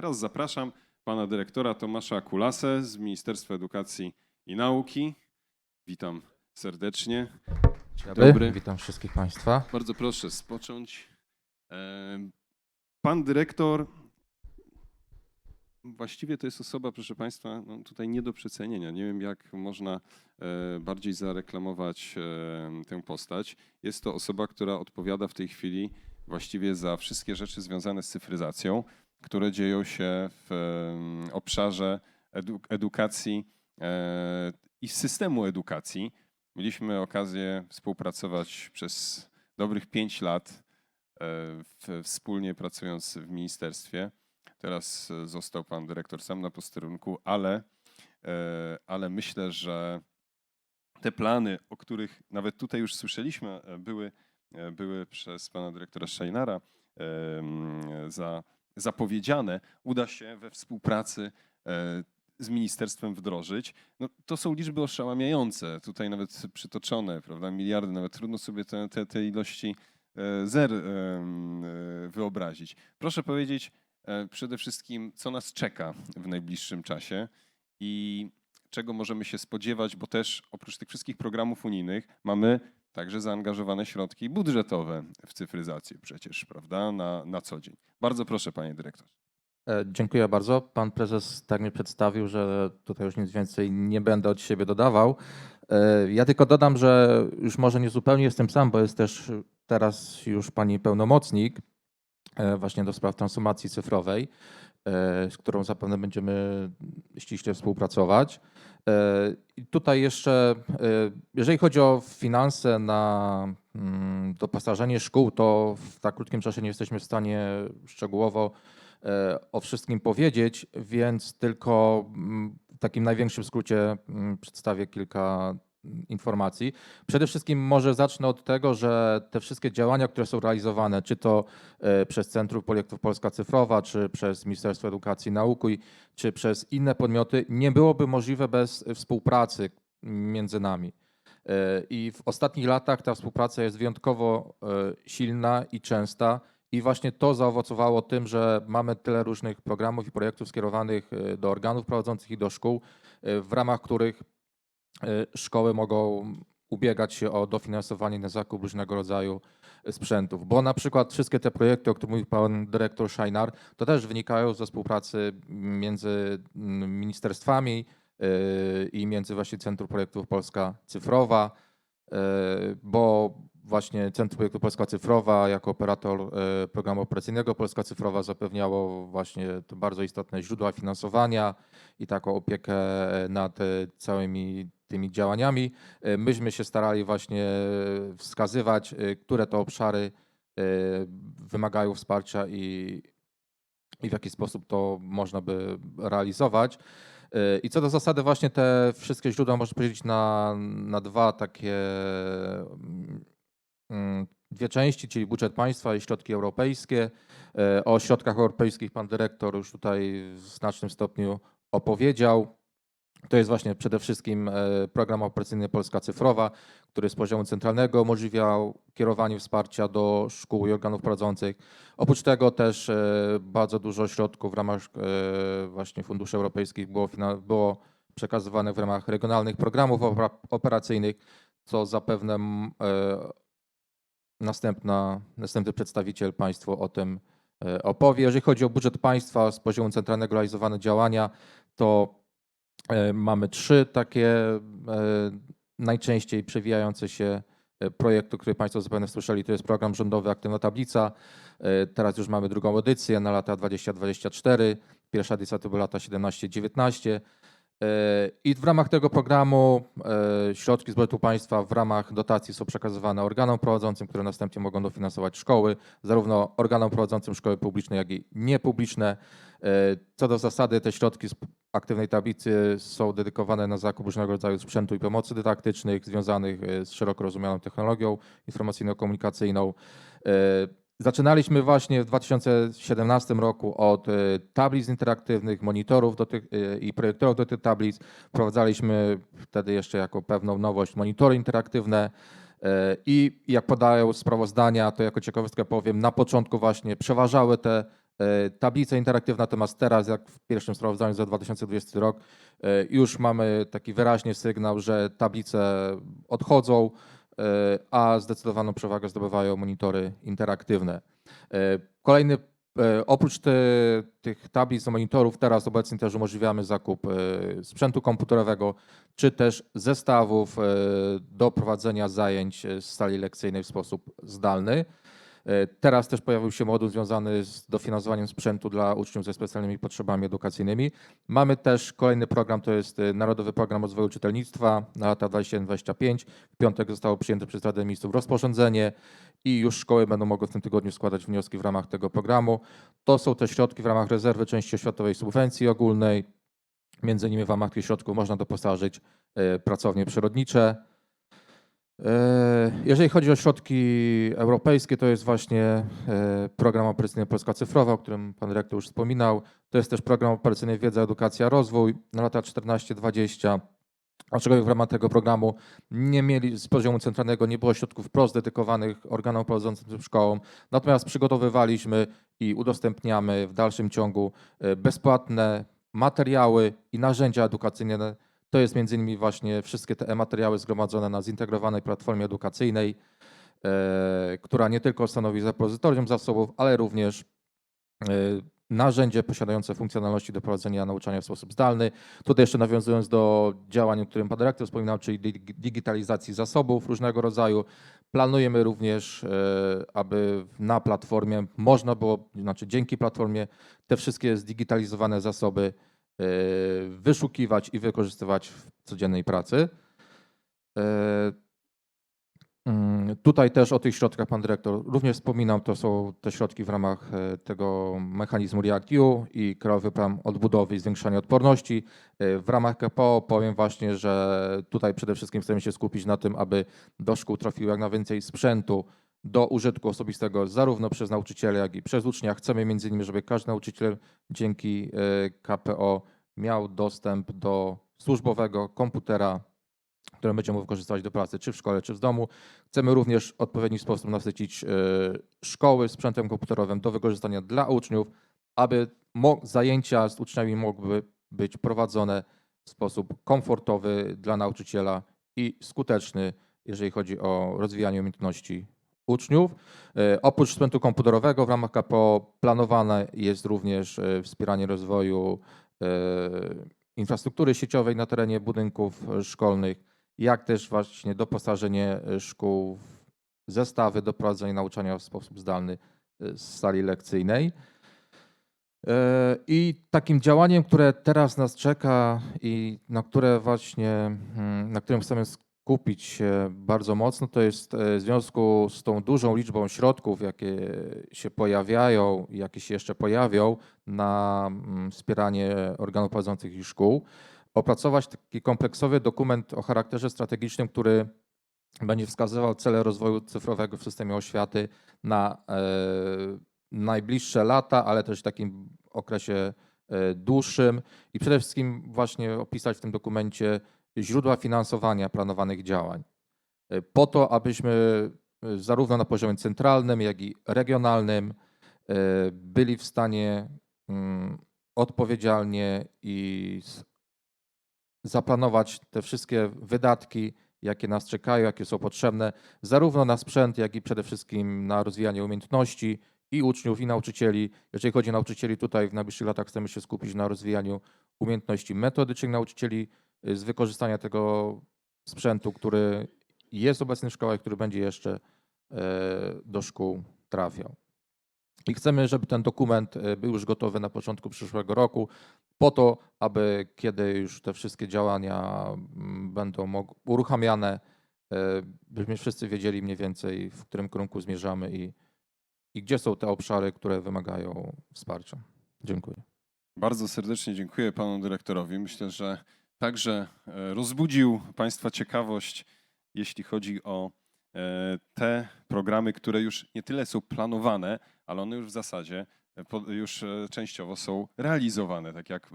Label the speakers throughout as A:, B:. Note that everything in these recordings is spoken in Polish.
A: teraz zapraszam pana dyrektora Tomasza Kulasę z Ministerstwa Edukacji i Nauki. Witam serdecznie.
B: Dzień
A: dobry.
B: Witam wszystkich Państwa.
A: Bardzo proszę spocząć. Pan dyrektor właściwie to jest osoba, proszę Państwa, no tutaj nie do przecenienia. Nie wiem, jak można e, bardziej zareklamować e, tę postać. Jest to osoba, która odpowiada w tej chwili właściwie za wszystkie rzeczy związane z cyfryzacją, które dzieją się w obszarze edu- edukacji e, i systemu edukacji. Mieliśmy okazję współpracować przez dobrych pięć lat, e, wspólnie pracując w ministerstwie. Teraz został pan dyrektor sam na posterunku, ale, e, ale myślę, że te plany, o których nawet tutaj już słyszeliśmy, były, były przez pana dyrektora Szajnara za, zapowiedziane, uda się we współpracy e, z ministerstwem wdrożyć. No, to są liczby oszałamiające, tutaj nawet przytoczone, prawda, miliardy, nawet trudno sobie te, te, te ilości e, zer e, wyobrazić. Proszę powiedzieć przede wszystkim, co nas czeka w najbliższym czasie i czego możemy się spodziewać, bo też oprócz tych wszystkich programów unijnych mamy także zaangażowane środki budżetowe w cyfryzację przecież, prawda, na, na co dzień. Bardzo proszę, panie dyrektor.
B: E, Dziękuję bardzo. Pan prezes tak mnie przedstawił, że tutaj już nic więcej nie będę od siebie dodawał. E, Ja tylko dodam, że już może nie zupełnie jestem sam, bo jest też teraz już pani pełnomocnik e, właśnie do spraw transformacji cyfrowej, z którą zapewne będziemy ściśle współpracować. E, I tutaj jeszcze, e, jeżeli chodzi o finanse na mm, doposażenie szkół, to w tak krótkim czasie nie jesteśmy w stanie szczegółowo e, o wszystkim powiedzieć, więc tylko mm, w takim największym skrócie mm, przedstawię kilka informacji. Przede wszystkim może zacznę od tego, że te wszystkie działania, które są realizowane, czy to e, przez Centrum Projektów Polska Cyfrowa, czy przez Ministerstwo Edukacji i Nauki, czy przez inne podmioty, nie byłoby możliwe bez współpracy między nami. E, I w ostatnich latach ta współpraca jest wyjątkowo e, silna i częsta. I właśnie to zaowocowało tym, że mamy tyle różnych programów i projektów skierowanych e, do organów prowadzących i do szkół, e, w ramach których e, szkoły mogą ubiegać się o dofinansowanie na zakup różnego rodzaju sprzętów. Bo na przykład wszystkie te projekty, o których mówił pan dyrektor Szajnar, to też wynikają ze współpracy między mm, ministerstwami e, i między właśnie Centrum Projektów Polska Cyfrowa, e, bo właśnie Centrum Projektu Polska Cyfrowa jako operator e, programu operacyjnego Polska Cyfrowa zapewniało właśnie te bardzo istotne źródła finansowania i taką opiekę nad e, całymi tymi działaniami. E, Myśmy się starali właśnie wskazywać, e, które to obszary e, wymagają wsparcia i, i w jaki sposób to można by realizować. E, I co do zasady, właśnie te wszystkie źródła można podzielić na, na dwa takie dwie części, czyli budżet państwa i środki europejskie. E, O środkach europejskich pan dyrektor już tutaj w znacznym stopniu opowiedział. To jest właśnie przede wszystkim e, program operacyjny Polska Cyfrowa, który z poziomu centralnego umożliwiał kierowanie wsparcia do szkół i organów prowadzących. Oprócz tego też e, bardzo dużo środków w ramach właśnie funduszy europejskich było, było przekazywane w ramach regionalnych programów opera- operacyjnych, co zapewne następna, następny przedstawiciel Państwu o tym e, opowie. Jeżeli chodzi o budżet państwa z poziomu centralnego realizowane działania, to e, mamy trzy takie e, najczęściej przewijające się projekty, które Państwo zapewne słyszeli. To jest program rządowy Aktywna Tablica. Teraz już mamy drugą edycję na lata 2024. Pierwsza edycja to były lata 17-19. E, I w ramach tego programu e, środki z budżetu państwa w ramach dotacji są przekazywane organom prowadzącym, które następnie mogą dofinansować szkoły, zarówno organom prowadzącym szkoły publiczne, jak i niepubliczne. E, Co do zasady, te środki z aktywnej tablicy są dedykowane na zakup różnego rodzaju sprzętu i pomocy dydaktycznych związanych z szeroko rozumianą technologią informacyjno-komunikacyjną. Zaczynaliśmy właśnie w 2017 roku od e, tablic interaktywnych, monitorów do tych, e, i projektorów do tych tablic. Wprowadzaliśmy wtedy jeszcze jako pewną nowość monitory interaktywne. e, I jak podają sprawozdania, to jako ciekawostkę powiem, na początku właśnie przeważały te E, Tablica interaktywna natomiast teraz, jak w pierwszym sprawozdaniu za 2020 rok, już mamy taki wyraźny sygnał, że tablice odchodzą, a zdecydowaną przewagę zdobywają monitory interaktywne. E, Kolejny, e, oprócz te, tych tablic do monitorów, teraz obecnie też umożliwiamy zakup e, sprzętu komputerowego, czy też zestawów do prowadzenia zajęć z sali lekcyjnej w sposób zdalny. E, Teraz też pojawił się moduł związany z dofinansowaniem sprzętu dla uczniów ze specjalnymi potrzebami edukacyjnymi. Mamy też kolejny program, to jest e, Narodowy Program Rozwoju Czytelnictwa na lata 2021-2025. W piątek zostało przyjęte przez Radę Ministrów rozporządzenie i już szkoły będą mogły w tym tygodniu składać wnioski w ramach tego programu. To są te środki w ramach rezerwy części oświatowej subwencji ogólnej. Między innymi w ramach tych środków można doposażyć e, pracownie przyrodnicze. E, Jeżeli chodzi o środki europejskie, to jest właśnie e, program operacyjny Polska Cyfrowa, o którym pan dyrektor już wspominał. To jest też program operacyjny Wiedza, Edukacja, Rozwój na lata 14-20. Aczkolwiek w ramach tego programu nie mieli z poziomu centralnego nie było środków wprost dedykowanych organom prowadzącym szkołom. Natomiast przygotowywaliśmy i udostępniamy w dalszym ciągu e, bezpłatne materiały i narzędzia edukacyjne to jest między innymi właśnie wszystkie te materiały zgromadzone na zintegrowanej platformie edukacyjnej, e, która nie tylko stanowi repozytorium zasobów, ale również e, narzędzie posiadające funkcjonalności do prowadzenia nauczania w sposób zdalny. Tutaj jeszcze nawiązując do działań, o którym pan dyrektor wspominał, czyli dig- digitalizacji zasobów różnego rodzaju, planujemy również, e, aby na platformie można było, znaczy dzięki platformie, te wszystkie zdigitalizowane zasoby wyszukiwać i wykorzystywać w codziennej pracy. E, mm, Tutaj też o tych środkach pan dyrektor również wspominał. To są te środki w ramach e, tego mechanizmu REACT-EU i Krajowy Plan Odbudowy i Zwiększania Odporności. E, W ramach KPO powiem właśnie, że tutaj przede wszystkim chcemy się skupić na tym, aby do szkół trafiło jak najwięcej sprzętu do użytku osobistego zarówno przez nauczycieli, jak i przez ucznia. Chcemy między innymi, żeby każdy nauczyciel dzięki e, KPO miał dostęp do służbowego komputera, który będzie mógł wykorzystywać do pracy, czy w szkole, czy w domu. Chcemy również w odpowiedni sposób nasycić e, szkoły sprzętem komputerowym do wykorzystania dla uczniów, aby zajęcia z uczniami mogły być prowadzone w sposób komfortowy dla nauczyciela i skuteczny, jeżeli chodzi o rozwijanie umiejętności uczniów. E, Oprócz sprzętu komputerowego w ramach KPO planowane jest również e, wspieranie rozwoju e, infrastruktury sieciowej na terenie budynków szkolnych, jak też właśnie doposażenie szkół w zestawy do prowadzenia nauczania w sposób zdalny z sali lekcyjnej. I takim działaniem, które teraz nas czeka i na które właśnie, mm, na którym chcemy skupić bardzo mocno, to jest e, w związku z tą dużą liczbą środków, jakie się pojawiają, i jakie się jeszcze pojawią na mm, wspieranie organów prowadzących i szkół, opracować taki kompleksowy dokument o charakterze strategicznym, który będzie wskazywał cele rozwoju cyfrowego w systemie oświaty na e, najbliższe lata, ale też w takim okresie e, dłuższym. I przede wszystkim właśnie opisać w tym dokumencie źródła finansowania planowanych działań. Po to, abyśmy e, zarówno na poziomie centralnym, jak i regionalnym e, byli w stanie mm, odpowiedzialnie i zaplanować te wszystkie wydatki, jakie nas czekają, jakie są potrzebne, zarówno na sprzęt, jak i przede wszystkim na rozwijanie umiejętności i uczniów, i nauczycieli. Jeżeli chodzi o nauczycieli, tutaj w najbliższych latach chcemy się skupić na rozwijaniu umiejętności metodycznych nauczycieli z wykorzystania tego sprzętu, który jest obecny w szkołach, który będzie jeszcze e, do szkół trafiał. I chcemy, żeby ten dokument e, był już gotowy na początku przyszłego roku, po to, aby kiedy już te wszystkie działania mm, będą uruchamiane, e, byśmy wszyscy wiedzieli mniej więcej, w którym kierunku zmierzamy i, i gdzie są te obszary, które wymagają wsparcia. Dziękuję.
A: Bardzo serdecznie dziękuję panu dyrektorowi. Myślę, że także e, rozbudził państwa ciekawość, jeśli chodzi o e, te programy, które już nie tyle są planowane, ale one już w zasadzie e, już częściowo są realizowane. Tak jak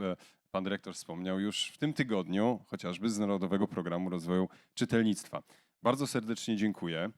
A: pan dyrektor wspomniał, już w tym tygodniu, chociażby z Narodowego Programu Rozwoju Czytelnictwa. Bardzo serdecznie dziękuję.